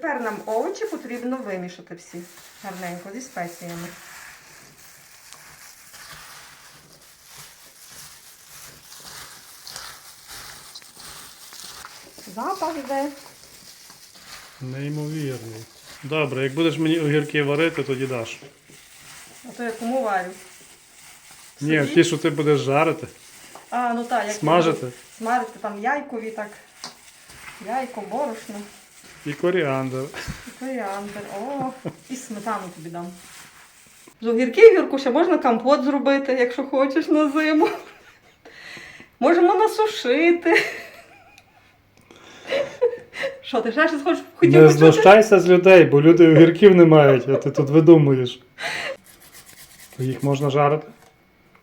Тепер нам овочі потрібно вимішати всі гарненько зі спеціями. Запах йде. Неймовірний. Добре, як будеш мені огірки варити, тоді даш. А то я кому варю. Ні, Собі? ті, що ти будеш жарити, А, ну так, як смажити Смажити там яйкові, так. Яйко, борошно, і коріандр. і коріандр. О, і сметану тобі дам. З огірків, Юрку, ще можна компот зробити, якщо хочеш на зиму. Можемо насушити. Що, ти ще щось хочеш хотів Не знущайся з людей, бо люди огірків не мають, а ти тут видумуєш. То їх можна жарити?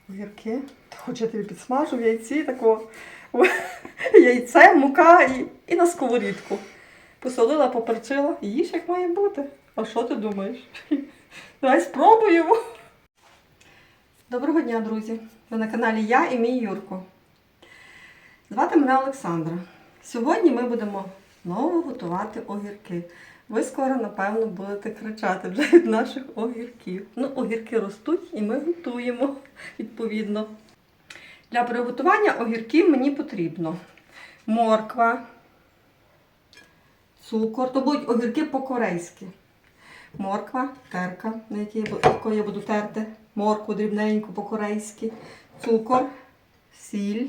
Огірки. Ти хочеш, я тобі підсмажу в яйці такого. Яйце, мука і, і на сковорідку. Посолила, поперчила. Їж як має бути. А що ти думаєш? Давай спробуємо. Доброго дня, друзі! Ви на каналі Я і мій Юрко. Звати мене Олександра. Сьогодні ми будемо знову готувати огірки. Ви скоро, напевно, будете кричати вже від наших огірків. Ну, огірки ростуть і ми готуємо відповідно. Для приготування огірків мені потрібно морква, цукор, то будуть огірки по-корейськи. Морква, терка, на якій я, буду терти, моркву дрібненьку по-корейськи, цукор, сіль,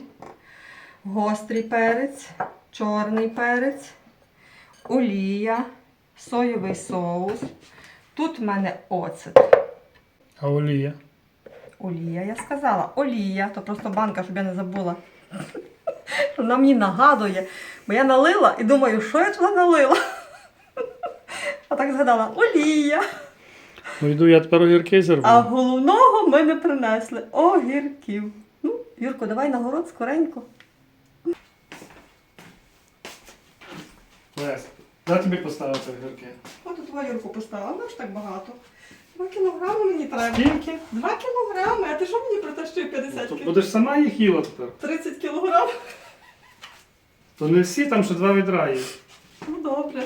гострий перець, чорний перець, олія, соєвий соус. Тут в мене оцет. А олія? Олія, я сказала, олія, то просто банка, щоб я не забула. Вона мені нагадує, бо я налила і думаю, що я туди налила. А так згадала олія. Ну йду, я тепер огірки зірву. А головного ми не принесли огірків. Ну, Юрко, давай на город скоренько. Лесь, де тобі поставити огірки? От твою Юрку поставила, ну ж так багато. Два кілограми мені треба. Скільки? Два кілограми, а ти що мені притащив 50 Ну, то кілограм? будеш сама їх їла тепер. 30 кілограм? То не всі, там ще два відра є. Ну добре.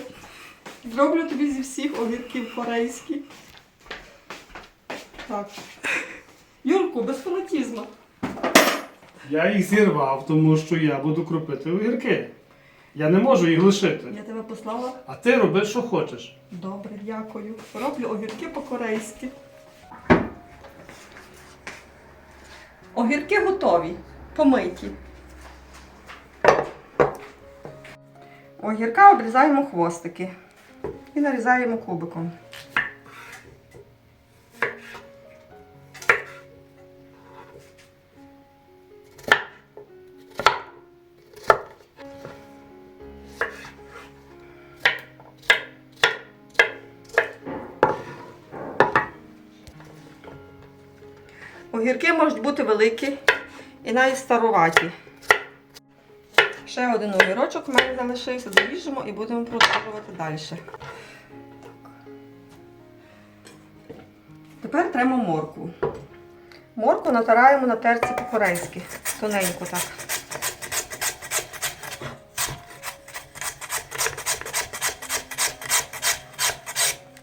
Зроблю тобі зі всіх огірків корейські. Так. Юрку, без фанатізму. Я їх зірвав, тому що я буду кропити огірки. Я не можу їх лишити. Я тебе послала. А ти роби, що хочеш. Добре, дякую. Роблю огірки по-корейськи. Огірки готові. Помиті. Огірка обрізаємо хвостики і нарізаємо кубиком. Огірки можуть бути великі і навіть старуваті. Ще один огірочок в мене залишився, доріжемо і будемо продовжувати далі. Тепер треба моркву. Моркву натираємо на терці по-корейськи. Тоненько так.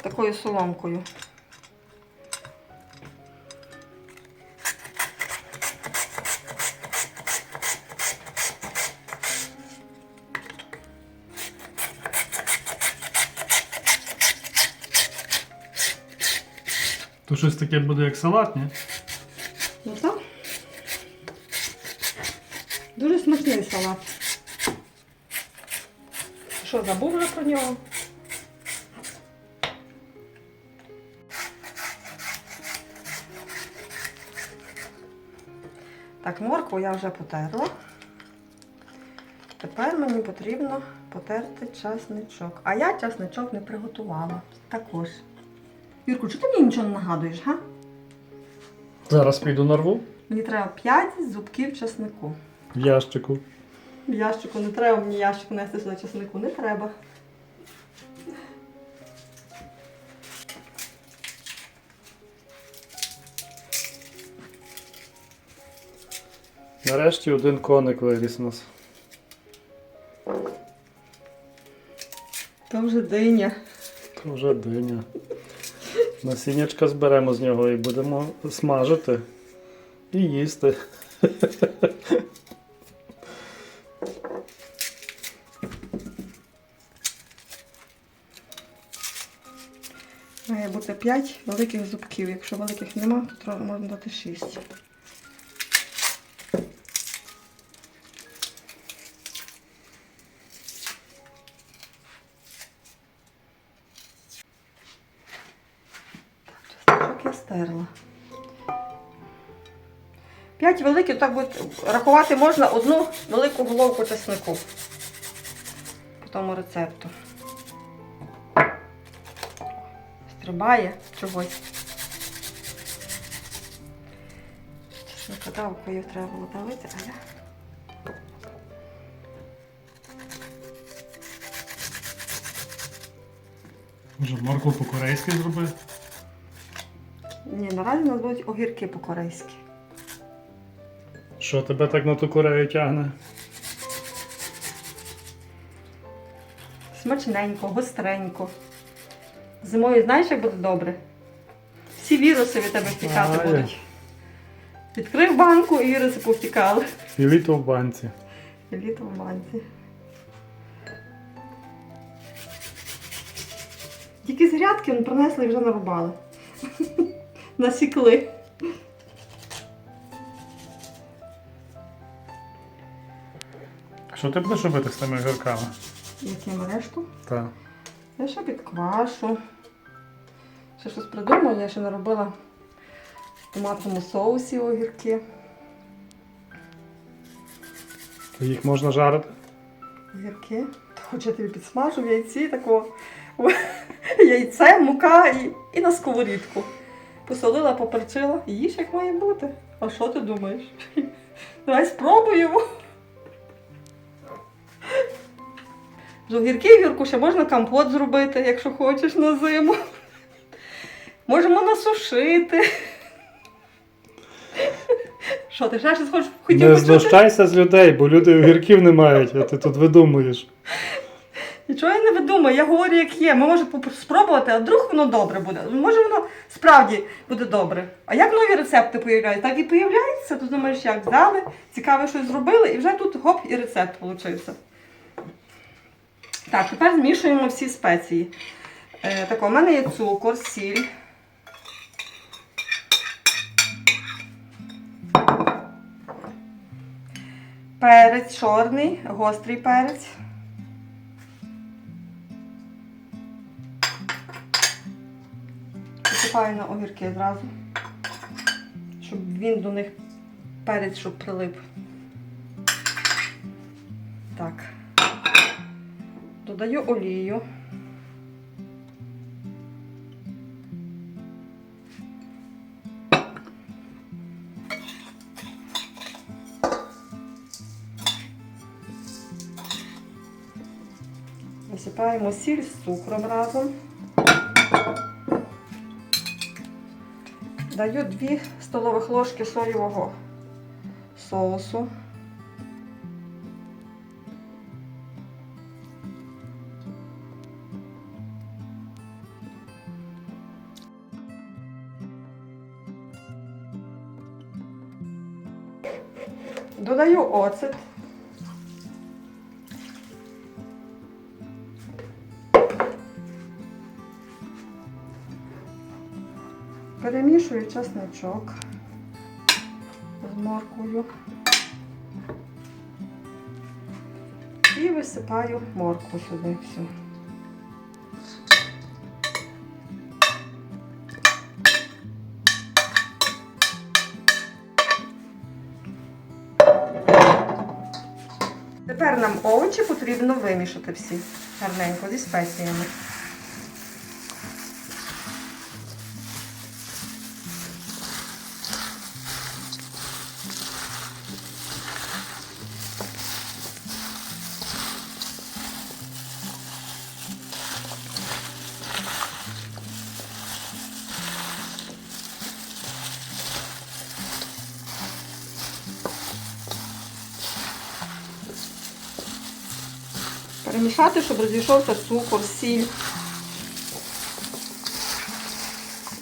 Такою соломкою. Щось таке буде як салат, ні? Ну так. Дуже смачний салат. Що, забув вже про нього? Так, моркву я вже потерла. Тепер мені потрібно потерти часничок. А я часничок не приготувала. Також. Юрку, чого ти мені нічого не нагадуєш, га? Зараз піду нарву Мені треба 5 зубків часнику. в ящику. В ящику не треба мені ящику нести сюди часнику, не треба. Нарешті один коник виріс у нас. То вже диня. То вже диня. Насіннячка зберемо з нього і будемо смажити і їсти. Має бути 5 великих зубків. Якщо великих нема, то можна дати 6. 5 великих, так буде рахувати можна одну велику головку чеснику по тому рецепту. Стрибає чогось. Чеснокодавкою треба було давити, а я. Може, моркву по-корейськи зробити? Ні, наразі у нас будуть огірки по-корейськи. Що тебе так на ту Корею тягне? Смачненько, гостренько. Зимою знаєш, як буде добре? Всі віруси від тебе втікати Ай. будуть. Відкрив банку і віруси повтікали. І літо в банці. Літо в манці. Тільки з грядки ну, принесли і вже нарубали. Насікли. Що ти будеш робити з тими огірками? Яким решту? Так. Я ще підквашу. Ще щось придумаю, я ще не робила в томатному соусі огірки. Їх можна жарити? Огірки. Хоч я тобі підсмажу в яйці такого. Яйце, мука і, і на сковорідку. Посолила, поперчила. Їж як має бути. А що ти думаєш? Давай спробуємо. З огірки гірку ще можна компот зробити, якщо хочеш на зиму. Можемо насушити. Що, ти ще щось хочеш хотів Не почути? знущайся з людей, бо люди огірків не мають, а ти тут видумуєш. Нічого я не видумаю, я говорю, як є. Ми можемо спробувати, а вдруг воно добре буде. Може воно справді буде добре. А як нові рецепти появляються? Так і появляються. Ти думаєш, як взяли, цікаве щось зробили, і вже тут гоп і рецепт получився. Так, тепер змішуємо всі спеції. Е, так, у мене є цукор, сіль. Перець чорний, гострий перець. Посипаю на огірки зразу, щоб він до них перець, щоб прилип. Так. Додаю олію. Висипаємо сіль з цукром разом. Даю 2 столових ложки соєвого соусу. Додаю оцет. Перемішую чесничок з морквою. І висипаю моркву сюди всю. Тепер нам овочі потрібно вимішати всі гарненько зі спеціями. Перемішати, щоб розійшовся цукор, сіль.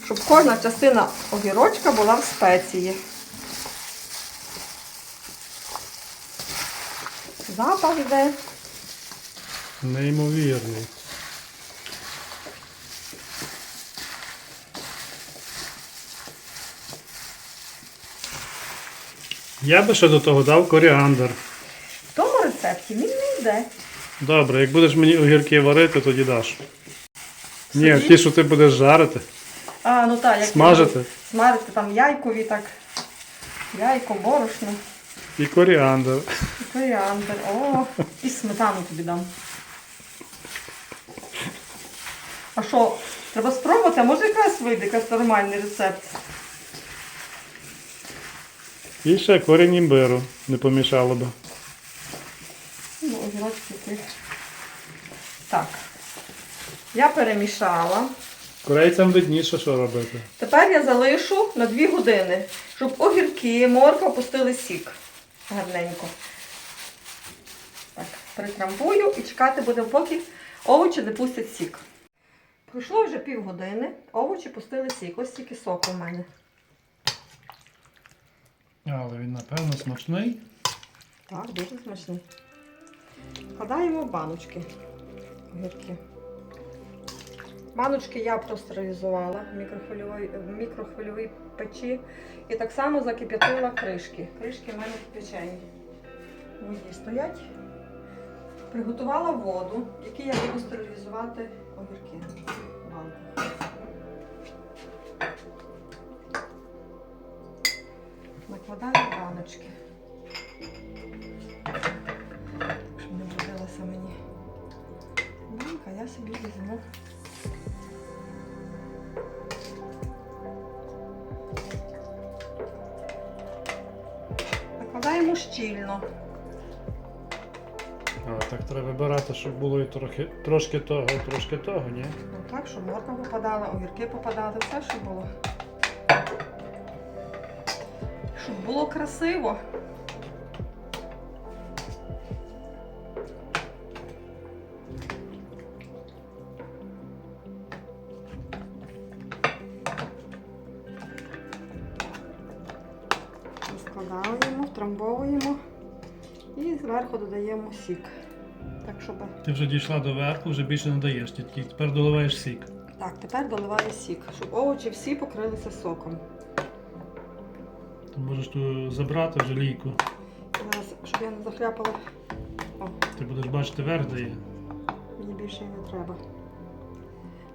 Щоб кожна частина огірочка була в спеції. Запах йде. Неймовірний. Я би ще до того дав коріандр. В тому рецепті він не йде. Добре, як будеш мені огірки варити, тоді даш. Ні, ті, що ти будеш жарити, А, ну так, як смажити смажити там яйкові, так. Яйко, борошно, і коріандр. коріандр. О, і сметану тобі дам. А що, треба спробувати, а може якраз вийде якийсь нормальний рецепт. І ще корінь імбиру не помішало би. Ну, огірочки ти. Так. Я перемішала. Корейцям видніше, що робити. Тепер я залишу на 2 години, щоб огірки, морква пустили сік. Гарненько. Так, притрамбую і чекати будемо, поки овочі не пустять сік. Пройшло вже півгодини, овочі пустили сік. Ось тільки соку в мене. Але він, напевно, смачний. Так, дуже смачний. Вкладаємо в баночки огірки. Баночки я простерилізувала в мікрохвильовій, мікрохвильовій печі і так само закип'ятила кришки. Кришки в мене печені. В воді стоять. Приготувала воду, в я буду стерилізувати огірки. Накладаю баночки. Щільно. А, так треба вибирати, щоб було і трохи, трошки того, трошки того, ні? Ну так, щоб морква попадала, огірки попадали, все, щоб було. Щоб було красиво. Додаємо сік. Так, щоб Ти вже дійшла до верху, вже більше не даєш, тільки тепер доливаєш сік. Так, тепер доливаю сік, щоб овочі всі покрилися соком. Ти можеш ту забрати вже лійку. Зараз, щоб я не захляпала, о, Ти будеш бачити верх де є. мені більше і не треба.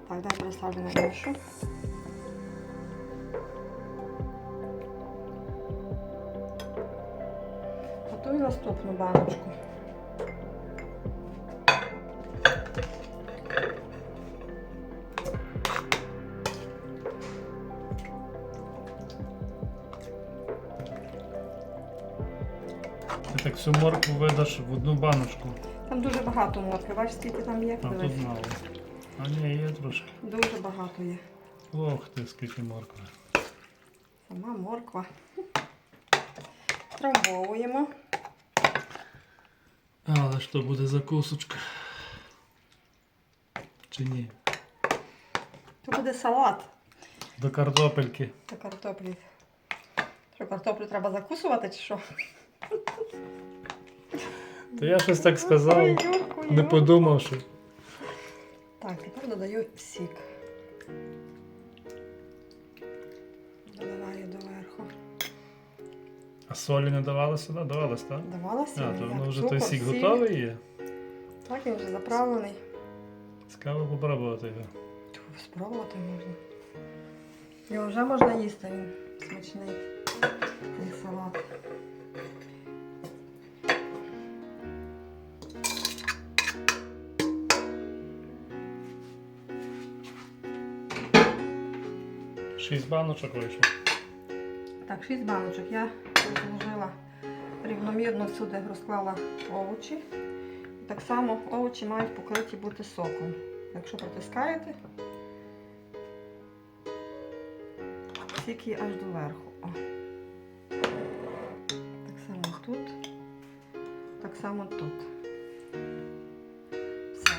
Так, дай переставлю на іншу. Наступну баночку. Ти так всю моркву видаш в одну баночку. Там дуже багато моркви. Бачиш, скільки там є? А тут мало. А ні, є трошки. Дуже багато є. Ох ти, скільки моркви. Сама морква. Трамбовуємо. Але що буде за кусочка? Чи ні? Це буде салат. До картопельки. Та картоплі. Що, картоплю треба закусувати чи що? То я щось так сказав, Юрку, не подумавши. Так, тепер додаю сік. А солі не давали сюди? Давалось, так? Давала сіль. А, то воно вже той сік готовий є. Так, він вже заправлений. Цікаво попробувати його. Спробувати можна. Його вже можна їсти, він смачний. Цей салат. Шість баночок вийшло. Так, 6 баночок. Я розложила рівномірно всюди розклала овочі. Так само овочі мають покриті бути соком. Якщо протискаєте, сік є аж до верху. Так само тут, так само тут. Все.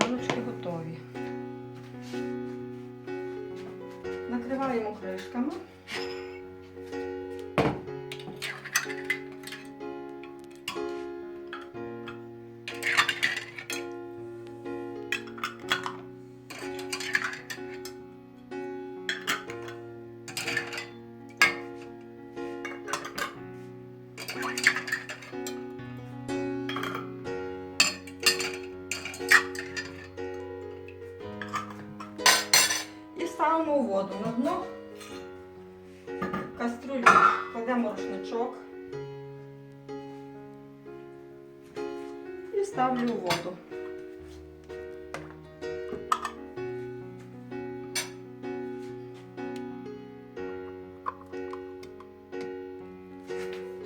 Баночки готові. Накриваємо кришками. воду на дно. Каструльку кладемо рушничок. І ставлю у воду.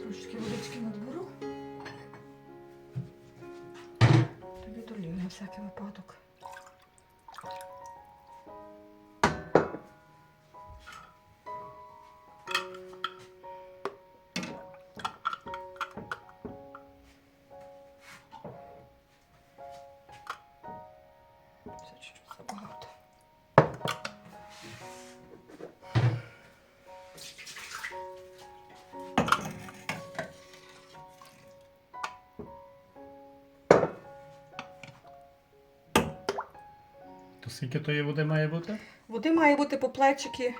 Трошечки водички надберу. Тобі долію на всякий випадок. То скільки тої води має бути? Води має бути по плечики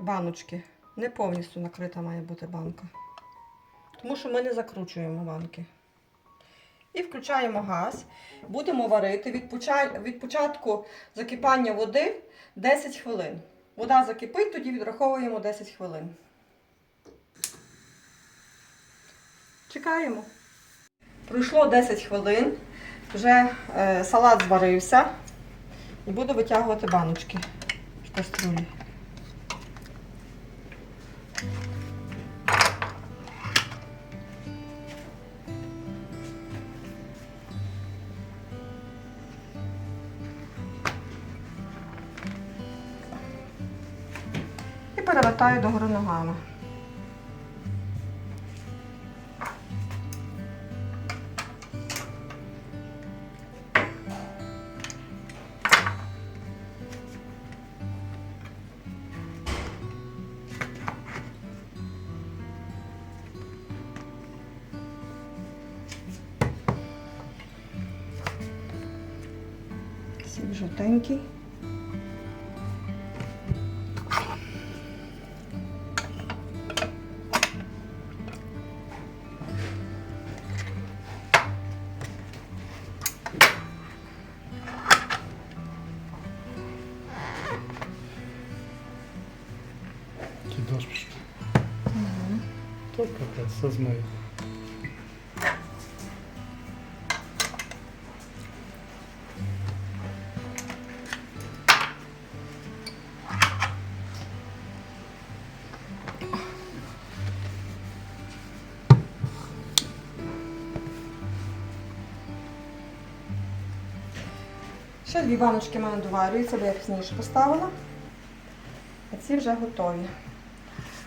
баночки. Не повністю накрита має бути банка. Тому що ми не закручуємо банки. І включаємо газ. Будемо варити від, поча- від початку закипання води 10 хвилин. Вода закипить, тоді відраховуємо 10 хвилин. Чекаємо. Пройшло 10 хвилин. Вже е, салат зварився. І буду витягувати баночки з каструлі. І перевертаю догори ногами. Жовтенький. Чи дощ пішов? То Ще дві баночки в мене доварюються, бо я пізніше поставила. А ці вже готові.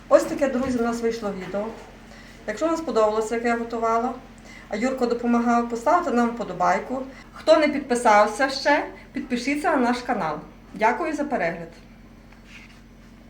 Ось таке, друзі, у нас вийшло відео. Якщо вам сподобалося, яке я готувала, а Юрко допомагав, поставте нам вподобайку. Хто не підписався ще, підпишіться на наш канал. Дякую за перегляд.